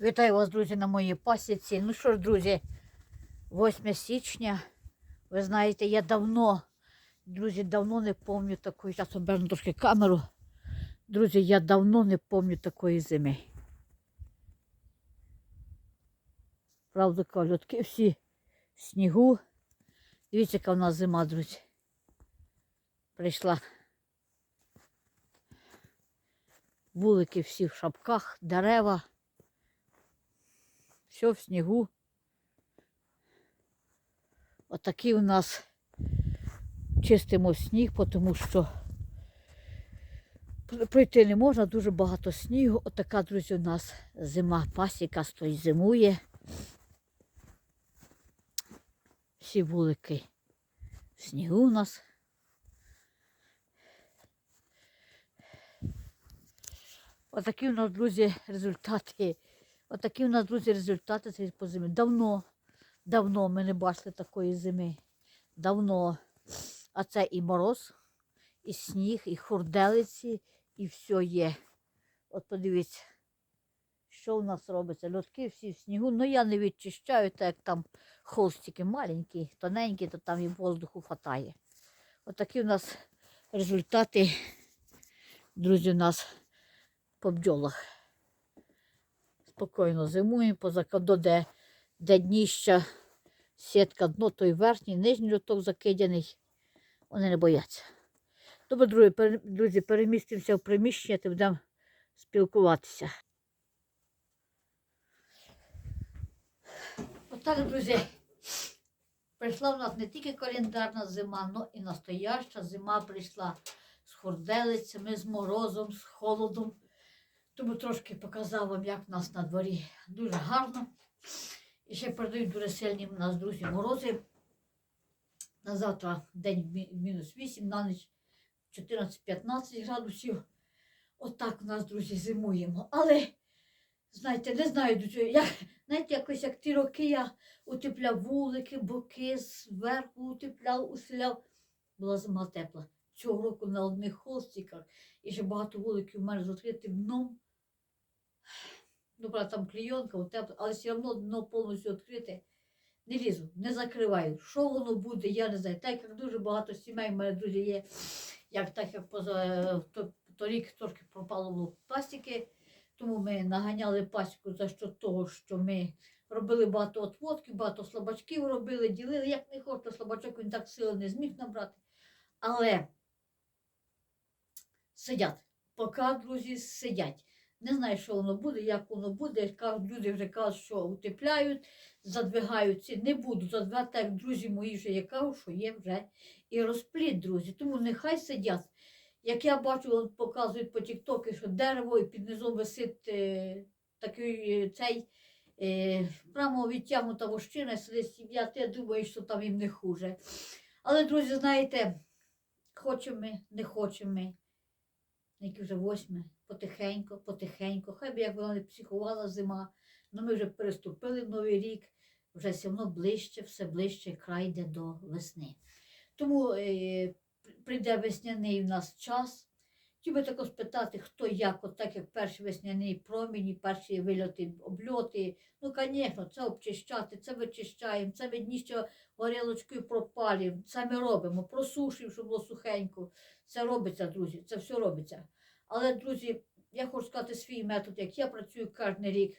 Вітаю вас, друзі, на моїй пасіці. Ну що ж, друзі, 8 січня. Ви знаєте, я давно, друзі, давно не пам'ятаю такої. Зараз оберну трошки камеру. Друзі, я давно не пам'ятаю такої зими. Правда, кажу, льотки всі в снігу. Дивіться, яка в нас зима, друзі. Прийшла. Вулики всі в шапках, дерева. Все в снігу. Отакий у нас чистимо сніг, тому що пр- пройти не можна, дуже багато снігу. Отака, друзі, у нас зима, пасіка стоїть, зимує. Всі вулики в снігу у нас. Отакі у нас, друзі, результати. Отакі у нас, друзі, результати цієї по зимі. Давно, давно ми не бачили такої зими. Давно. А це і мороз, і сніг, і хурделиці, і все є. От подивіться, що у нас робиться. Льотки всі в снігу. Ну я не відчищаю, так як там холстики маленькі, тоненькі, то там і воздуху хватає. Отакі у нас результати, друзі, у нас по бджолах спокійно зимуємо, поза до де, де дніща, сітка, дно, той верхній, нижній льоток закидяний. Вони не бояться. Добре, друзі, перемістимося в приміщення, та будемо спілкуватися. Отак, друзі, прийшла в нас не тільки календарна зима, але і настояща зима прийшла з хорделицями, з морозом, з холодом. Тому трошки показав вам, як в нас на дворі дуже гарно. І ще передають дуже сильні в нас, друзі, морози. На завтра день мінус 8, на ніч 14-15 градусів. Отак в нас, друзі, зимуємо. Але, знаєте, не знаю. Я, знаєте, якось як ті роки я утепляв вулики, боки, зверху утепляв, усиляв. Була зима тепла. Цього року на одних холстиках і ще багато вуликів у мене з відкритим дном. Ну, правда, там клійонка, утеплена, але все одно дно повністю відкрите. Не лізу, не закриваю. Що воно буде, я не знаю. Так як дуже багато сімей, в мене друзі є, як так як поза то, торік трошки пропало було пасіки, тому ми наганяли пасіку за що того, що ми робили багато отводків, багато слабачків робили, ділили. Як не хоче, слабачок він так сили не зміг набрати. Але сидять. Поки, друзі, сидять. Не знаю, що воно буде, як воно буде. Люди вже кажуть, що утепляють, задвигають ці. Не буду задвигати, як друзі мої вже я кажу, що є вже і розпліт, друзі. Тому нехай сидять. Як я бачу, показують по тіктоки, що дерево і під низом висить е, такий е, цей е, прямо відтягнута вощина, сидить сім'я, я думаю, що там їм не хуже. Але, друзі, знаєте, хочемо ми, не хочемо. Які вже восьме, потихеньку, потихеньку. Хай би як вона не психувала зима, але ми вже переступили в новий рік, вже все одно ближче, все ближче край йде до весни. Тому е, прийде весняний в нас час. Хотів би також спитати, хто як, от так як перші весняні проміні, перші вильоти, обльоти. Ну, звісно, це обчищати, це вичищаємо, це відніщо горілочкою пропалюємо, це ми робимо, просушуємо, щоб було сухенько. Це робиться, друзі, це все робиться. Але, друзі, я хочу сказати свій метод, як я працюю кожен рік.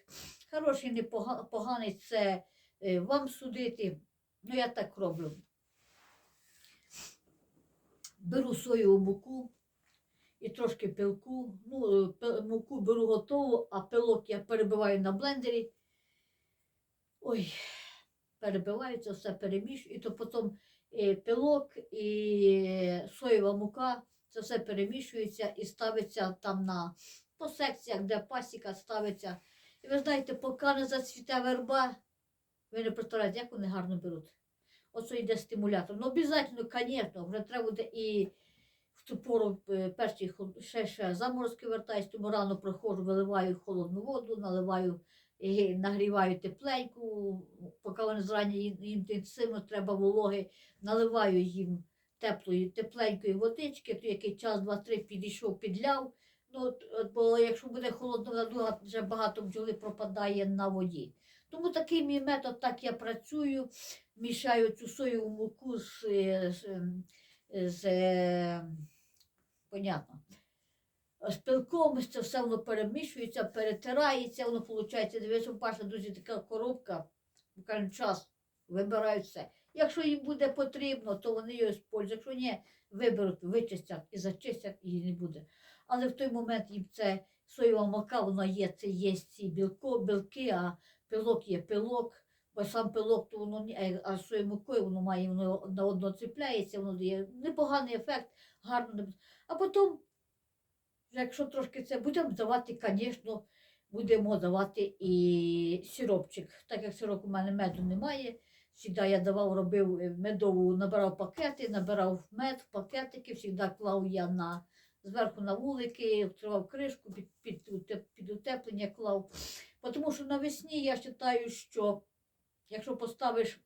Хороший, непога- поганий це е, вам судити. Ну, я так роблю. Беру соєву муку і трошки пилку. Ну, е, муку беру готову, а пилок я перебиваю на блендері. Ой, перебиваю це все, перемішую, і то потім е, пилок і соєва мука, це все перемішується і ставиться там на по секціях, де пасіка ставиться. І ви знаєте, поки не зацвіте верба, ви не представляєте, як вони гарно беруть. Оце йде стимулятор. Ну, обов'язково, звісно, вже треба буде і в ту пору е, перші ще, ще заморозки вертаюсь, тому рано проходжу, виливаю холодну воду, наливаю, і нагріваю тепленьку, поки вони зрані інтенсивно треба вологи, наливаю їм теплої, тепленької водички, то який час, два-три підійшов, підляв. Ну, бо якщо буде холодно надуга, вже багато бджоли пропадає на воді. Тому такий мій метод, так я працюю, мішаю цю соєву муку з, е, з, ем, з, е, понятно, з пилком, це все воно перемішується, перетирається, воно виходить, дивіться, перша дуже така коробка, буквально час, вибирають все. Якщо їм буде потрібно, то вони її спользують. Якщо ні, виберуть, вичистять і зачистять, і її не буде. Але в той момент їм це соєва мука, вона є, це є ці білко, білки, а пилок є пилок. Бо сам пилок, то воно а- а соєю мукою воно має, воно на одно цепляється, воно дає непоганий ефект, гарно. А потім, якщо трошки це будемо давати, звісно, будемо давати і сиропчик. Так як сироп у мене меду немає. Завжди я давав, робив е, медову, набирав пакети, набирав мед пакетики, завжди клав я на, зверху на вулики, вкривав кришку, під, під, під утеплення клав. Тому що навесні я вважаю, що якщо поставиш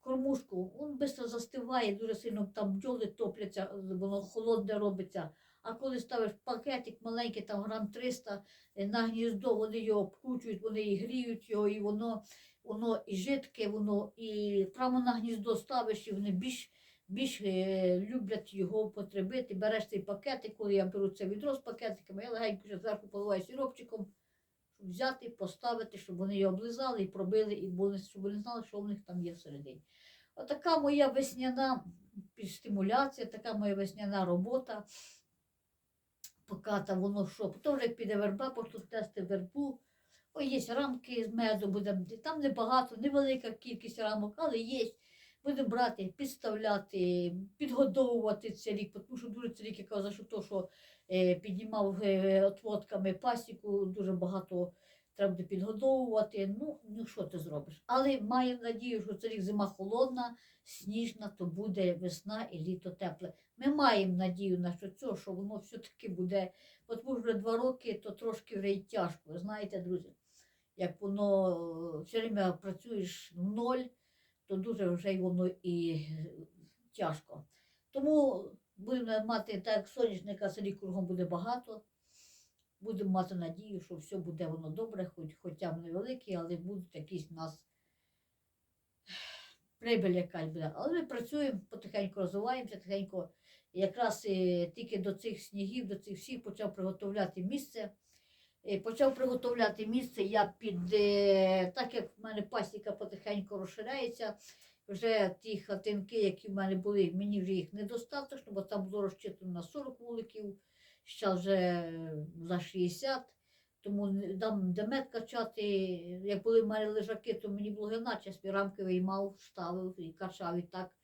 кормушку, він швидко застиває, дуже сильно там бджоли топляться, воно холодне робиться. А коли ставиш пакетик маленький, там грам 300 е, на гніздо, вони його обкручують, вони і гріють його, і воно, воно і жидке, воно і прямо на гніздо ставиш, і вони більш, більш е, люблять його потребити. Береш цей пакетик, коли я беру це відро з пакетиками, я легенько ще зверху поливаю сиропчиком, щоб взяти, поставити, щоб вони його облизали і пробили, і були, щоб вони знали, що в них там є всередині. Отака моя весняна стимуляція, така моя весняна робота. Поки там воно що, потім вже піде верба, пошлю тести вербу. О, є рамки з меду, будемо. Там небагато, невелика кількість рамок, але є. Будемо брати, підставляти, підгодовувати цей рік, тому що дуже цей рік я казав, що то, що е, піднімав е, отводками пасіку, дуже багато треба буде підгодовувати. Ну, ну що ти зробиш? Але маємо надію, що цей рік зима холодна, сніжна, то буде весна і літо тепле. Ми маємо надію на що цього, що воно все-таки буде. От вже два роки, то трошки вже й тяжко. Знаєте, друзі, як воно е, все время працюєш в ноль, то дуже вже воно і е, тяжко. Тому будемо мати так, як соняшника селі кругом буде багато. Будемо мати надію, що все буде воно добре, хоч, хоча б невеликі, але будуть якісь в нас прибиль якась буде. Але ми працюємо, потихеньку розвиваємося, тихенько. Якраз е, тільки до цих снігів, до цих всіх почав приготовляти місце. Е, Почав приготовляти місце я під, е, так як в мене пасіка потихеньку розширяється, вже ті хатинки, які в мене були, мені вже їх недостатньо, бо там було розчитано на 40 вуликів, зараз вже за 60. Тому не- там де качати, як були в мене лежаки, то мені було геначе, рамки виймав, ставив і качав і так.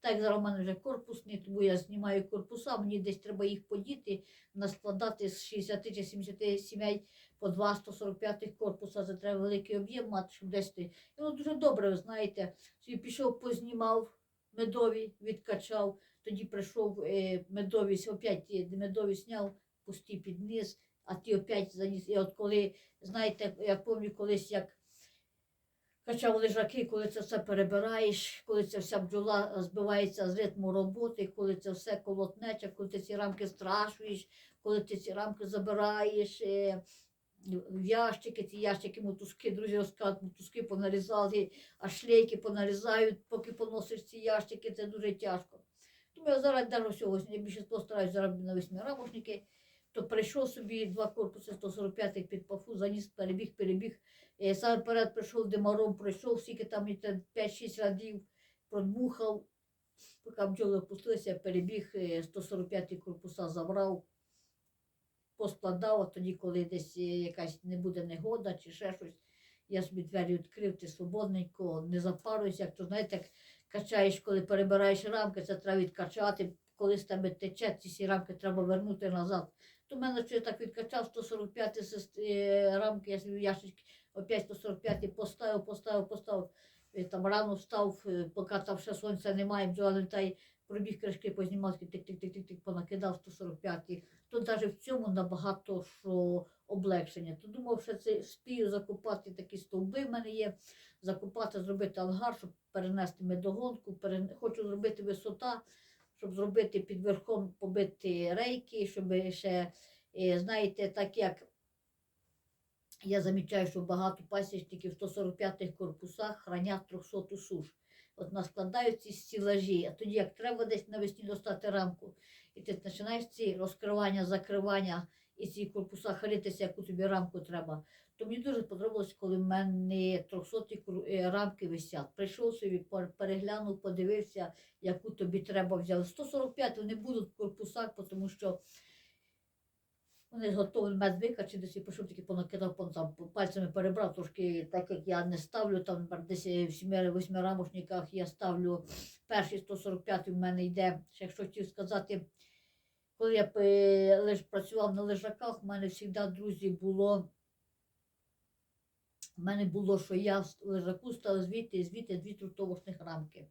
Так зараз в мене вже корпусний, тому я знімаю корпуса, мені десь треба їх подіти, наскладати з 60 чи 70 сімей по 2 145 корпуса, це треба великий об'єм мати, щоб десь ти. І дуже добре, ви знаєте, собі пішов, познімав медові, відкачав, тоді прийшов е, медові, опять медові зняв, пусті під низ, а ті опять заніс. І от коли, знаєте, я пам'ятаю колись, як качав лежаки, коли це все перебираєш, коли ця вся бджола збивається з ритму роботи, коли це все колотнече, коли ти ці рамки страшуєш, коли ти ці рамки забираєш. е, В ящики, ці ящики, мотузки, друзі розказують, мотузки понарізали, а шлейки понарізають, поки поносиш ці ящики, це дуже тяжко. Тому я зараз навіть всього, я більше постараюсь зараз на восьмирамошники, то прийшов собі два корпуси 145 під пафу, заніс, перебіг, перебіг. Е, Саме перед прийшов димаром, пройшов, скільки там і 5-6 радів, продмухав, поки бджоли опустилися, перебіг, е, 145 корпуса забрав, поскладав, а тоді, коли десь е, якась не буде негода чи ще щось, я собі двері відкрив, ти свободненько, не запаруйся, як то знаєте, як качаєш, коли перебираєш рамки, це треба відкачати, коли з тебе тече, ці всі рамки треба вернути назад. То в мене що я так відкачав 145 сес- е, рамки, я собі ящички опять 145 поставив, поставив, поставив. Е, Там рано встав, е, поки там ще сонця немає, бджола літає, пробіг кришки, познімав, тик-тик-тик-тик-тик, понакидав 145-й. То навіть в цьому набагато що облегшення. То думав, що це спію закупати такі стовби в мене є, закупати, зробити ангар, щоб перенести медогонку, перен... хочу зробити висота, щоб зробити під верхом побити рейки, щоб ще е, знаєте, так як я замічаю, що багато пасічників в 145-х корпусах хранять 300 суш. От наскладають ці стілажі, а тоді як треба десь навесні достати рамку, і ти починаєш ці розкривання, закривання і ці корпуса харитися, яку тобі рамку треба. То мені дуже подобалось, коли в мене 300 е, рамки висять. Прийшов собі, пер- переглянув, подивився, яку тобі треба взяти. 145 вони будуть в корпусах, тому що вони готові мед викачитися пішов тільки понакидав, пон- там, пальцями перебрав трошки, так як я не ставлю, там десь е, в сім'ї восьмирамошниках я ставлю перший 145 в мене йде. Ще якщо хотів сказати, коли я лиш працював на лежаках, в мене завжди, друзі, було. У мене було, що я в лежаку стала звідти звідти дві трутовочних рамки.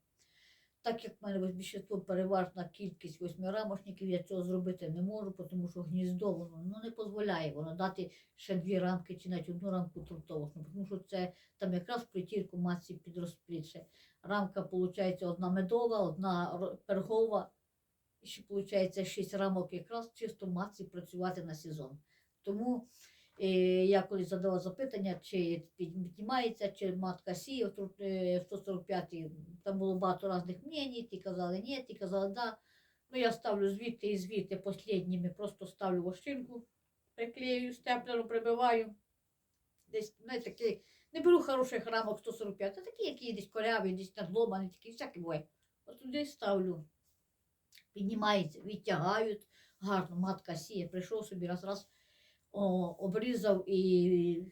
Так як в мене більшість переважна кількість восьмирамошників, я цього зробити не можу, тому що гніздо воно ну, не дозволяє воно дати ще дві рамки чи навіть одну рамку трутовочну, тому що це там якраз притірку масці підрозплідше. Рамка, виходить, одна медова, одна пергова, і ще виходить шість рамок якраз чисто масці працювати на сезон. Тому я колись задала запитання, чи піднімається, чи матка сіє в тру- е, в 145 там було багато різних мнень, ті казали ні, ті казали да. Ну я ставлю звідти і звідти послідніми, просто ставлю вощинку, приклею, степлером прибиваю. Десь, знаєте, такі, не беру хороших рамок 145, а такі, які десь коряві, десь надломані, такі всякі буває. От туди ставлю. Піднімається, відтягають, гарно, матка сіє, прийшов собі раз раз о, обрізав і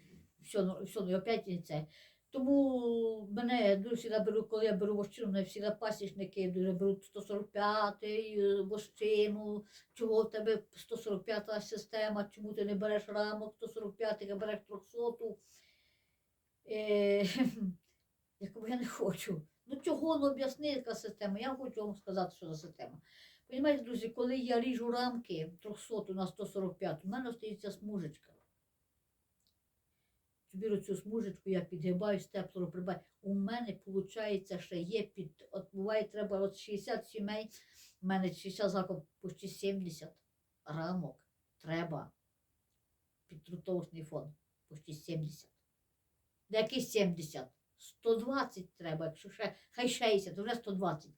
все, все, ну, і опять це. Тому мене дуже беру, коли я беру вощину, мене всегда пасічники дуже беруть 145 вощину, чого в тебе 145 система, чому ти не береш рамок 145, а береш 300. Е, яку я не хочу. Ну чого ну об'ясни, яка система? Я хочу вам сказати, що за система. Понімаєте, друзі, коли я ріжу рамки 300 на 145, у мене остається смужечка. Беру цю смужечку, я підгибаю степлеру, прибаю. У мене, виходить, ще є під. От буває, треба от 60 сімей, у мене 60 закон, почти 70 рамок треба під трутовочний фон. Почти 70. Де який 70? 120 треба, якщо ще, хай 60, то вже 120.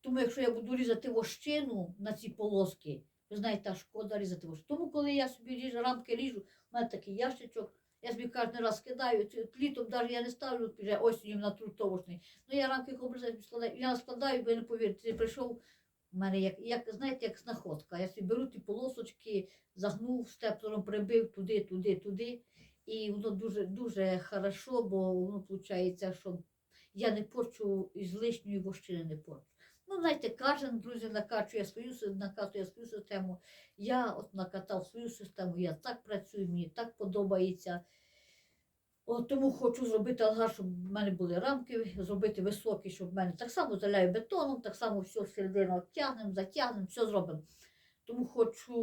Тому якщо я буду різати вощину на ці полоски, ви знаєте, шкода різати вощину. Тому коли я собі ріжу, рамки ріжу, у мене такий ящичок, я собі кожен раз кидаю, літом навіть я не ставлю вже осінню на трутовочний. Ну я рамки обрізаю, складаю. Я складаю, ви не повірите, ти прийшов. У мене як, як знаєте, як знаходка. Я собі беру ті полосочки, загнув степлером, прибив туди, туди, туди. І воно дуже дуже хорошо, бо воно виходить, що я не порчу із лишньої вощини не порчу. Ну, знаєте, кожен, друзі, накачує свою, накатує свою систему. Я от накатав свою систему, я так працюю, мені так подобається. От тому хочу зробити алгар, щоб в мене були рамки, зробити високі, щоб в мене так само заляю бетоном, так само все всередину тягнемо, затягнемо, все зробимо. Тому хочу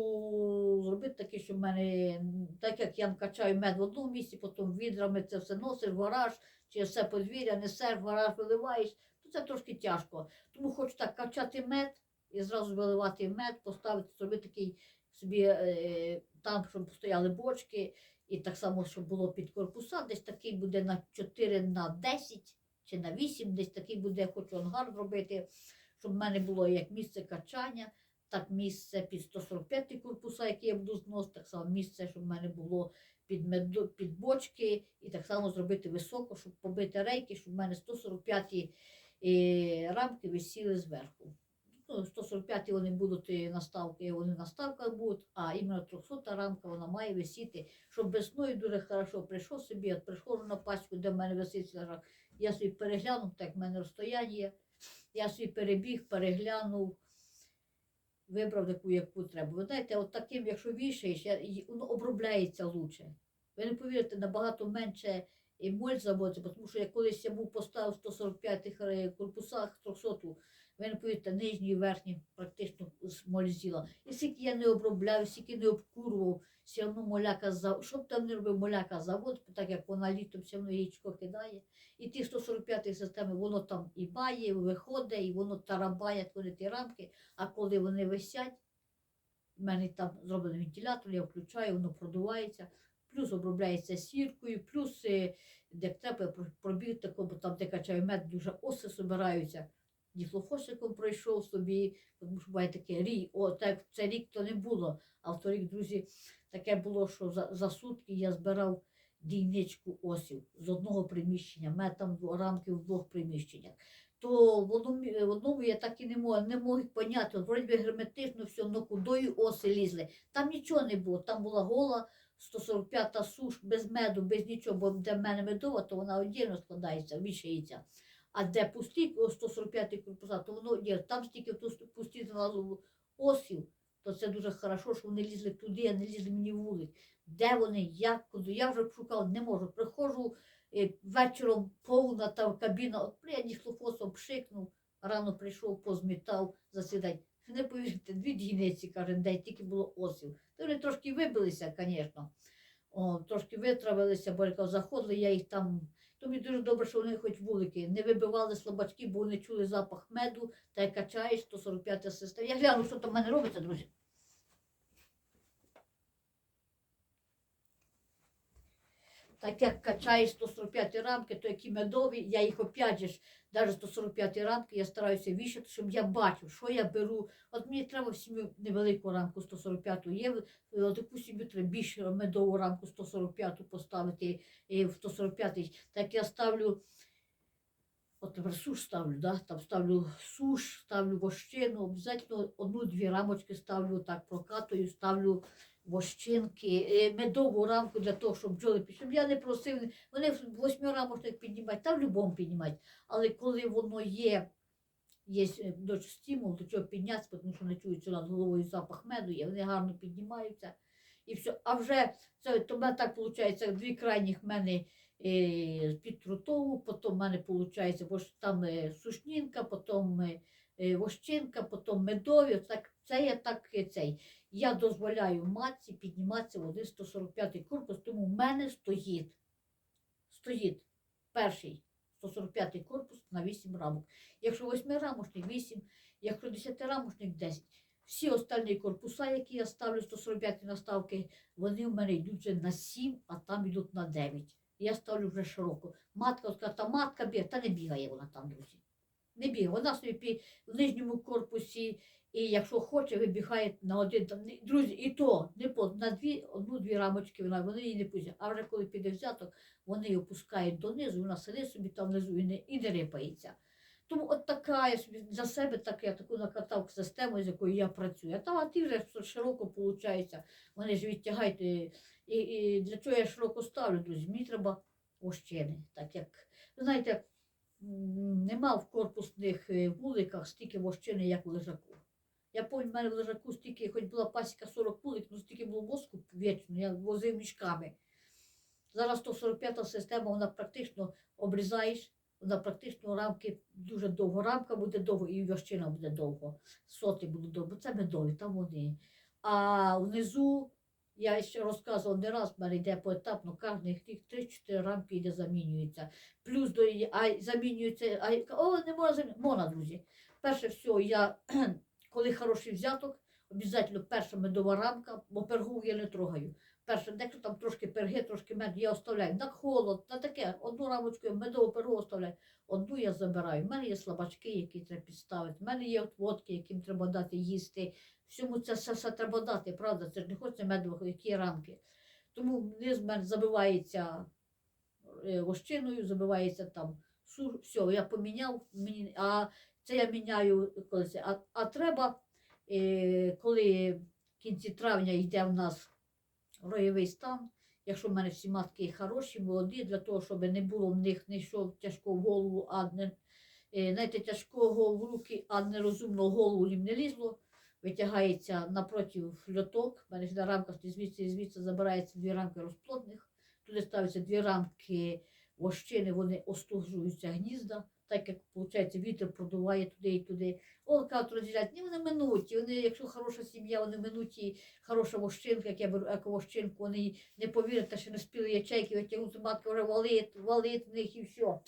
зробити таке, щоб в мене, так як я качаю мед в одному місці, потім відрами це все носиш в гараж, чи все подвір'я несеш, в гараж виливаєш, це трошки тяжко. Тому хочу так качати мед і зразу виливати мед, поставити, зробити такий собі е, там, щоб стояли бочки, і так само, щоб було під корпуса, десь такий буде на 4 на 10 чи на 8, десь такий буде, хочу ангар зробити, щоб в мене було як місце качання, так місце під 145 корпуса, який я буду зносити, так само місце, щоб в мене було під, меду, під бочки, і так само зробити високо, щоб побити рейки, щоб в мене 145 е, рамки висіли зверху. Ну, 145 вони будуть е, наставки, вони наставка будуть, а іменно 300 рамка вона має висіти, щоб весною дуже хорошо прийшов собі, от приходжу на пасіку, де в мене висить лежак, я собі переглянув, так в мене розстояння я собі перебіг, переглянув, вибрав таку, яку треба. Ви знаєте, от таким, якщо вішаєш, воно обробляється лучше. Ви не повірите, набагато менше і моль заводиться, тому що я колись я був поставив 145 корпусах 300 ви не повірите, нижній і верхній практично моль з'їла. І скільки я не обробляв, скільки не обкурував, все одно моляка за що б там не робив моляка завод, так як вона літом все одно яєчко кидає. І ті 145 системи, воно там і має, і виходить, і воно тарабає, коли ті рамки, а коли вони висять, в мене там зроблений вентилятор, я включаю, воно продувається, плюс обробляється сіркою, плюс е, де треба про- пробіг такого, бо там де мед, дуже оси збираються. Діфлофосиком пройшов собі, тому що буває таке рік, о, так це рік то не було. А в той друзі, таке було, що за, за сутки я збирав дійничку осів з одного приміщення, в там рамки в двох приміщеннях. То в одному, в одному я так і не мог, не мог поняти, вроді герметично все, ну кудою оси лізли. Там нічого не було, там була гола 145-та суш без меду, без нічого, бо де в мене медова, то вона віддільно складається, вішається. А де пусті, 145-й корпуса, то воно є, там стільки пусті залазило осів, то це дуже хорошо, що вони лізли туди, а не лізли мені в вулик. Де вони, як, куди? Я вже шукала, не можу. Приходжу е, вечором повна там кабіна, от я діхлофосом пшикнув, рано прийшов, позмітав, засідать. Не повірите, дві дійниці, каже, де тільки було осів. Вони трошки вибилися, звісно. Трошки витравилися, бо як заходили, я їх там. То мені дуже добре, що вони хоч вулики не вибивали слабачки, бо вони чули запах меду, та й качаєш 145 система. Я гляну, що там в мене робиться, друзі. Так як качаєш 145 рамки, то які медові, я їх опять же, навіть 145 рамки, я стараюся вішати, щоб я бачив, що я беру. От мені треба в сім'ю невелику рамку 145 є, е, таку сім'ю треба більш медову рамку 145 поставити е, в 145. Так я ставлю, от тепер суш ставлю, да? там ставлю суш, ставлю вощину, обов'язково одну-дві рамочки ставлю, так прокатую, ставлю вощинки, е, медову рамку для того, щоб бджоли пішли. Я не просив, вони восьмирамочник піднімають, та в будь-якому піднімають. Але коли воно є, є е, стимул, до чого піднятися, тому що не чують, що над головою запах меду є, вони гарно піднімаються. І все. А вже це то мене так виходить, дві крайніх в мене е, під трутову, потім в мене виходить, бо там сушнінка, потім вощинка, потім медові. Так, це я так цей. Я дозволяю матці підніматися в 145 корпус, тому в мене стоїть, стоїть перший 145 корпус на 8 рамок. Якщо 8-рамочник 8, якщо 10-рамочник 10. Всі остальні корпуса, які я ставлю 145 наставки, вони в мене йдуть вже на 7, а там йдуть на 9. Я ставлю вже широко. Матка от та матка бігає, та не бігає вона там, друзі. Не бігає. Вона собі в нижньому корпусі і якщо хоче, вибігає на один там. Друзі, і то не по на дві, одну-дві рамочки вона, вони її не пустять. А вже коли піде взяток, вони її опускають донизу, вона сидить собі там внизу і не, і не рипається. Тому от така я собі для себе так, я таку накатав систему, з якою я працюю. А там а ті вже широко виходить, вони ж відтягають. І, і, для чого я широко ставлю, друзі? Мені треба ощини. Так як, ви знаєте, нема в корпусних е, вуликах стільки вощини, як в лежаку. Я пам'ятаю, в мене в лежаку стільки, хоч була пасіка 40 вулик, ну стільки було воску вічно, я возив мішками. Зараз 145 система, вона практично обрізаєш, вона практично рамки дуже довго. Рамка буде довго і вощина буде довго. Соти будуть довго. Це медові, там вони. А внизу, я ще розказувала не раз, в мене йде поетапно, кожен рік 3-4 рамки йде замінюється. Плюс до її, а замінюється, а о, не можна замінювати. Можна, друзі. Перше все, я, коли хороший взяток, обов'язково перша медова рамка, бо пергу я не трогаю. Перше, дехто там трошки перги, трошки мед, я оставляю на холод, на таке, одну рамочку медову пергу оставляю, одну я забираю. У мене є слабачки, які треба підставити, в мене є водки, яким треба дати їсти. Всьому це все, все треба дати, правда? Це ж не хочеться медових, які рамки. Тому вниз мене забивається е, вощиною, забивається там все, я поміняв, а це я міняю коли це. А, а треба, е, коли в кінці травня йде в нас роєвий стан, якщо в мене всі матки хороші, молоді, для того, щоб не було в них не йшов тяжко в голову, а не е, знаєте, тяжкого в руки, а нерозумно голову їм не лізло. Витягається напротив льоток, в мене на рамках звідси звідси забирається дві рамки розплодних, туди ставляться дві рамки вощини, вони остужуються гнізда, так як виходить, вітер продуває туди і туди. Олка розділяють, ні, вони минуті. Вони, якщо хороша сім'я, вони минуті, хороша вощинка, як я беру ековощинку, вони не повірите, що не спіли ячейки, витягнути матка вже валить, валить в них і все.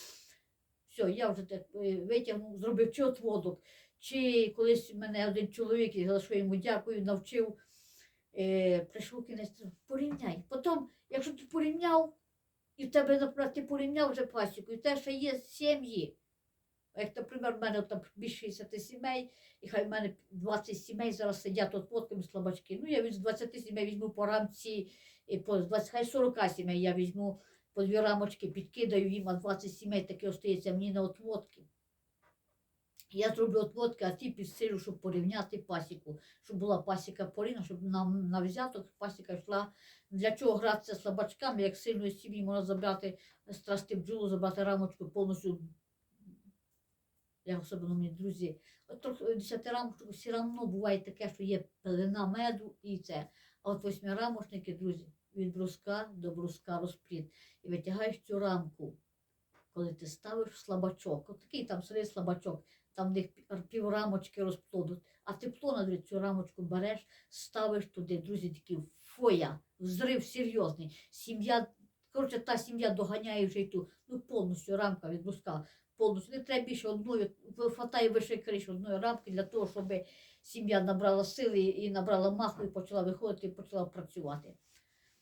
Все, я вже так е, витягнув, зробив чи отводок. Чи колись мене один чоловік, за що йому дякую, навчив е, прийшов кінець, порівняй. Потім, якщо ти порівняв, і в тебе, наприклад, ти порівняв вже пасіку, і тебе ще є сім'ї. Як, наприклад, в мене там більше 60 сімей, і хай в мене 20 сімей зараз сидять от плотками слабачки. Ну, я від 20 сімей візьму по рамці, і по 20, хай 40 сімей я візьму по дві рамочки, підкидаю їм, а 20 сімей таки остається мені на отводки. Я зроблю отводки, а ті підсилю, щоб порівняти пасіку, щоб була пасіка порівна, щоб нам на взяток пасіка йшла. Для чого гратися слабачками, як сильної сім'ї можна забрати страсти бджолу, забрати рамочку повністю. Я особливо мені друзі, от трохи десятирамочку все одно буває таке, що є пелена меду і це. А от восьмирамочники, друзі, від бруска до бруска розплід. І витягаєш цю рамку, коли ти ставиш слабачок, от такий там серед слабачок, там в них пі- піврамочки розплодуть, а ти плонадри цю рамочку береш, ставиш туди, друзі, такі фоя, взрив серйозний. Сім'я, коротше, та сім'я доганяє вже й ту, ну повністю рамка від бруска. Повністю не треба більше одної, хватає вище криш одної рамки для того, щоб сім'я набрала сили і набрала маху і почала виходити і почала працювати.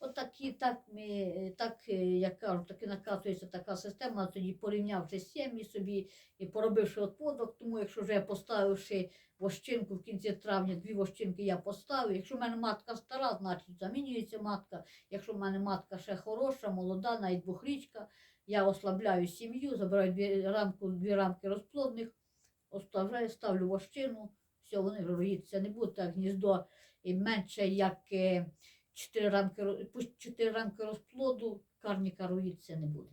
От такі, так, ми, так, е, як кажуть, таки накатується така система, тоді порівнявши сім'ї собі і поробивши отводок, тому якщо вже поставивши вощинку в кінці травня, дві вощинки я поставив. Якщо в мене матка стара, значить замінюється матка. Якщо в мене матка ще хороша, молода, навіть двохрічка, я ослабляю сім'ю, забираю дві, рамку, дві рамки розплодних, оставляю, ставлю вощину, все, вони роїться. Не буде так гніздо і менше як е, 4 рамки, по 4 рамки розплоду, карніка роїться не буде.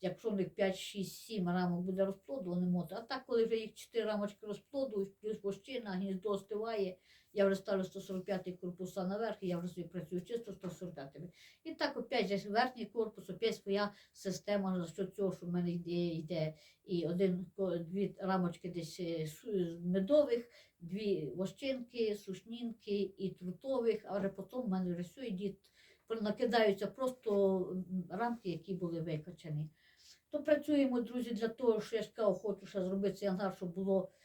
Якщо в них 5, 6, 7 рамок буде розплоду, вони можуть. А так, коли вже їх 4 рамочки розплоду, плюс вощина, гніздо остиває, я вже ставлю 145 корпуса наверх, і я вже собі працюю чисто 145. І так опять же верхній корпус, опять своя система за що цього, що в мене йде, йде і один, дві рамочки десь е, з медових, дві вощинки, сушнінки і трутових, а вже потім в мене все йде, накидаються просто рамки, які були викачані. То працюємо, друзі, для того, що я ж хочу ще зробити цей щоб було е,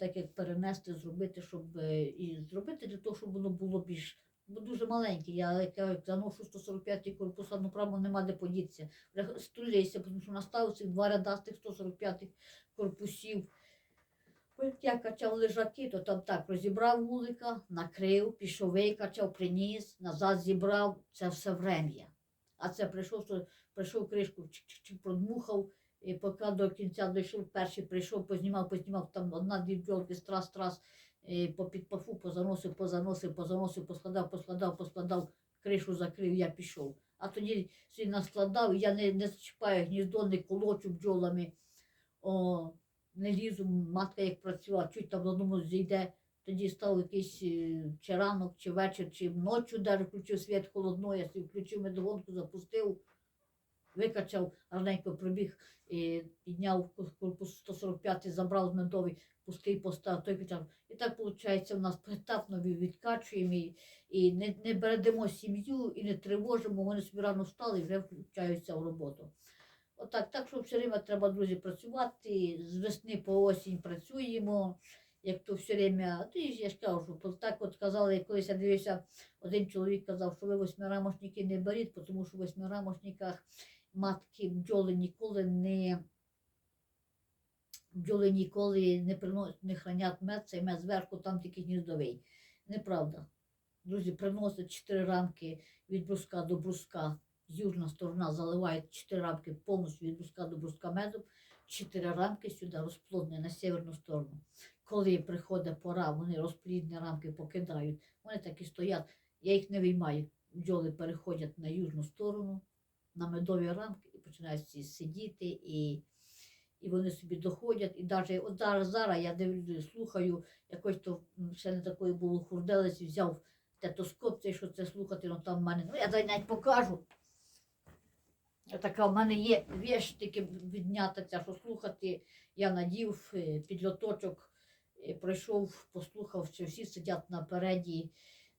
так як перенести, зробити, щоб е, і зробити для того, щоб воно було більш. Бо дуже маленький, я як заношу 145 корпуса, ну право нема де подітися. Вже стулюється, тому що наставив цих два ряда з тих 145 корпусів. Я качав лежаки, то там так розібрав вулика, накрив, пішов, викачав, приніс, назад зібрав, це все врем'я. А це прийшов, що прийшов кришку, продмухав, і поки до кінця дійшов, перший прийшов, познімав, познімав, там одна-дві бджолки, страс, страс, і попід пафу, позаносив, позаносив, позаносив, поскладав, поскладав, поскладав, кришу закрив, я пішов. А тоді собі наскладав, я не, не зачіпаю гніздо, не колочу бджолами, о, не лізу, матка як працювала, чуть там в одному зійде, тоді став якийсь е, чи ранок, чи вечір, чи ночі даже включив світ холодно, я включив медогонку, запустив, викачав, гарненько прибіг, і підняв корпус 145, забрав з медовий, пустий поставив, той почав. І так виходить, у нас поетапно від- відкачуємо і, і не, не бередимо сім'ю і не тривожимо, вони собі рано встали і вже включаються в роботу. Отак, так що все время треба, друзі, працювати, з весни по осінь працюємо, як то все время, то і я ж кажу, що так от казали, колись я дивився, один чоловік казав, що ви восьмирамошники не беріть, тому що в восьмирамошниках матки бджоли ніколи не бджоли ніколи не приносять, не хранять мед, цей мед зверху там тільки гніздовий. Неправда. Друзі, приносять чотири рамки від бруска до бруска. Южна сторона заливає чотири рамки повністю від бруска до бруска меду, чотири рамки сюди розплодне на северну сторону. Коли приходить пора, вони розплідні рамки покидають. Вони так і стоять. Я їх не виймаю. Бджоли переходять на южну сторону, на медові рамки і починають всі сидіти, і, і вони собі доходять. І навіть от зараз, зараз я дивлюсь, слухаю, якось то ще не такої було хурделиці, взяв тетоскоп, цей, що це слухати, ну там в мене, ну я навіть покажу. Така в мене є віж таки віднята ця, що слухати. Я надів е, підльоточок, е, пройшов, послухав, що всі сидять напереді.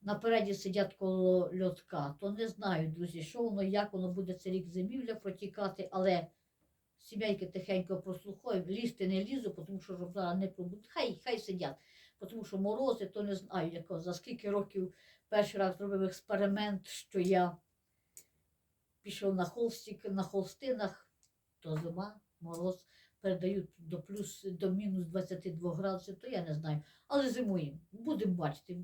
Напереді сидять коло льотка. То не знаю, друзі, що воно, як воно буде цей рік зимівля протікати, але сімейки тихенько прослухаю, лізти не лізу, тому що щоб не пробудуть. Хай, хай сидять. Тому що морози, то не знаю, якого, за скільки років перший раз зробив експеримент, що я пішов на холстик, на холстинах, то зима, мороз, передають до плюс до мінус 22 градусів, то я не знаю. Але зимуємо. Будемо бачити.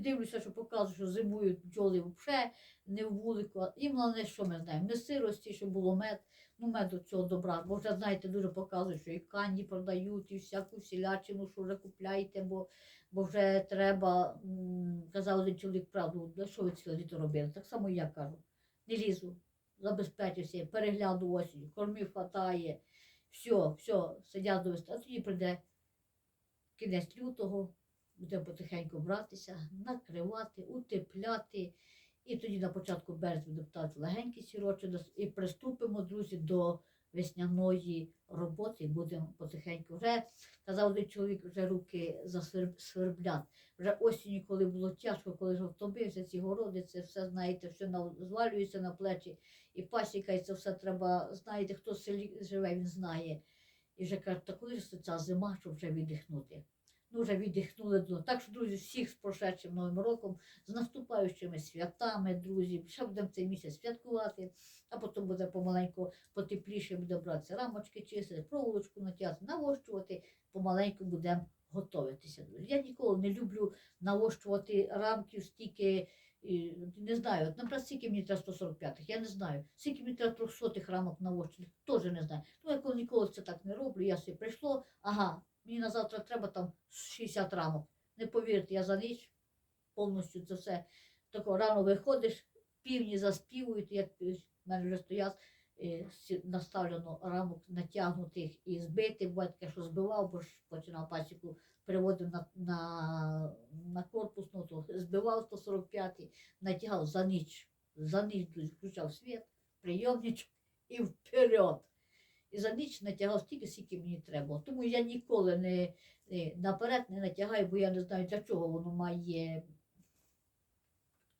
Дивлюся, що показують, що зимують бджоли взагалі не в вулику. Їм головне, що ми знаємо, не сирості, щоб було мед. Ну, меду цього добра. Бо вже, знаєте, дуже показують, що і канді продають, і всяку всілячину, що вже купляєте, бо, бо вже треба, казав один чоловік правду, для що ви ціле літо робили? Так само і я кажу. Не лізу, забезпечуся, перегляду осінь, кормів хватає, все, все, сидять до весни. А тоді прийде кінець лютого, будемо потихеньку братися, накривати, утепляти. І тоді на початку березня буде птати легенькі сірочі, і приступимо, друзі, до весняної роботи будемо потихеньку. Вже казав один чоловік, вже руки засверблять. Вже осінь, коли було тяжко, коли жовтобився, ці городи, це все, знаєте, все звалюється на плечі, і пасіка, і це все треба, знаєте, хто в селі живе, він знає. І вже каже, та коли ж ця зима, щоб вже віддихнути. Ну, вже віддихнули до. Так що, друзі, всіх з прошедшим новим роком, з наступаючими святами, друзі. Ще будемо цей місяць святкувати, а потім буде помаленьку потепліше, буде братися рамочки чистити, проволочку натягати, навощувати, помаленьку будемо готуватися. Я ніколи не люблю навощувати рамків стільки. і, Не знаю, наприклад, скільки мені треба 145-х, я не знаю. Скільки мені треба 300 рамок навощити, теж не знаю. Ну, я коли ніколи це так не роблю, я собі прийшло, ага, мені на завтра треба там 60 рамок. Не повірте, я за ніч повністю це все. Тако рано виходиш, півні заспівують, як в мене вже стоять е, наставлено рамок натягнутих і збитих, батька, що збивав, бо ж починав пасіку, переводив на, на, на корпус, ну, то збивав 145-й, натягав за ніч, за ніч включав світ, прийомничок і вперед. І за ніч натягав стільки, скільки мені треба. Тому я ніколи не, не наперед не натягаю, бо я не знаю, для чого воно має.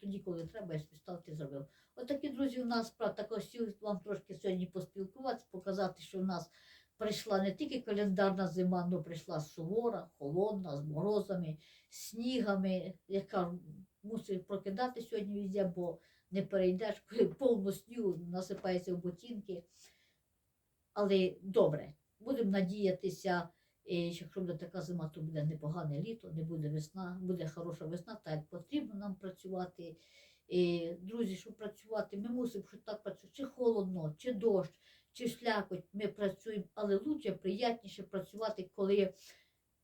Тоді, коли треба, я собі став ти зробив. Отакі, друзі, у нас також вам трошки сьогодні поспілкуватися, показати, що в нас прийшла не тільки календарна зима, але прийшла сувора, холодна, з морозами, снігами, яка мусить прокидати сьогодні везде, бо не перейдеш, коли повно снігу насипається в ботинки. Але добре, будемо надіятися, е, що якщо буде така зима, то буде непогане літо, не буде весна, буде хороша весна, так як потрібно нам працювати. Е, Друзі, щоб працювати, ми мусимо що так працювати, чи холодно, чи дощ, чи слякоть, ми працюємо, але лучше, приятніше працювати, коли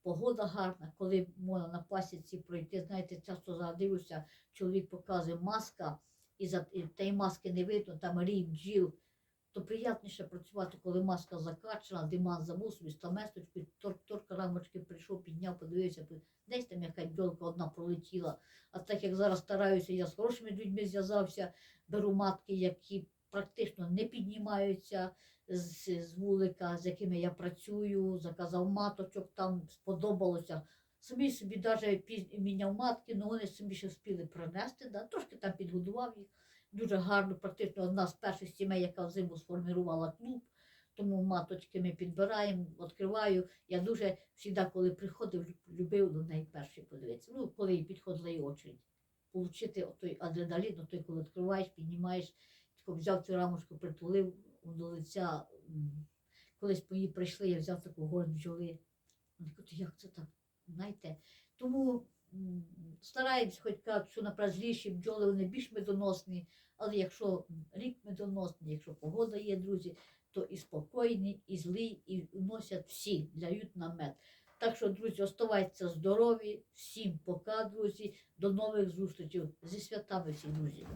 погода гарна, коли можна на пасіці пройти. Знаєте, часто задивлюся, чоловік показує маска, і за і тієї маски не видно, там рій бджіл то приятніше працювати, коли маска закачана, диман замусив, стаместочку, торк, торка рамочки прийшов, підняв, подивився, десь там яка бджолка одна пролетіла. А так як зараз стараюся, я з хорошими людьми зв'язався, беру матки, які практично не піднімаються з, з вулика, з якими я працюю, заказав маточок, там сподобалося. Собі собі навіть міняв матки, але вони собі ще встигли принести, да? трошки там підгодував їх дуже гарно, практично одна з перших сімей, яка взиму сформувала клуб. Тому маточки ми підбираємо, відкриваю. Я дуже завжди, коли приходив, любив до неї перший подивитися. Ну, коли їй підходила і очередь. Получити той адреналін, той, коли відкриваєш, піднімаєш, тако взяв цю рамочку, притулив до лиця. Колись мої прийшли, я взяв таку горд бджоли. Як це так? Знаєте? Тому стараємось хоч кажуть, що на празліші бджоли вони більш медоносні, але якщо рік медоносний, якщо погода є, друзі, то і спокійні, і злий, і носять всі, дають на мед. Так що, друзі, оставайтеся здорові, всім пока, друзі, до нових зустрічей зі святами всі, друзі.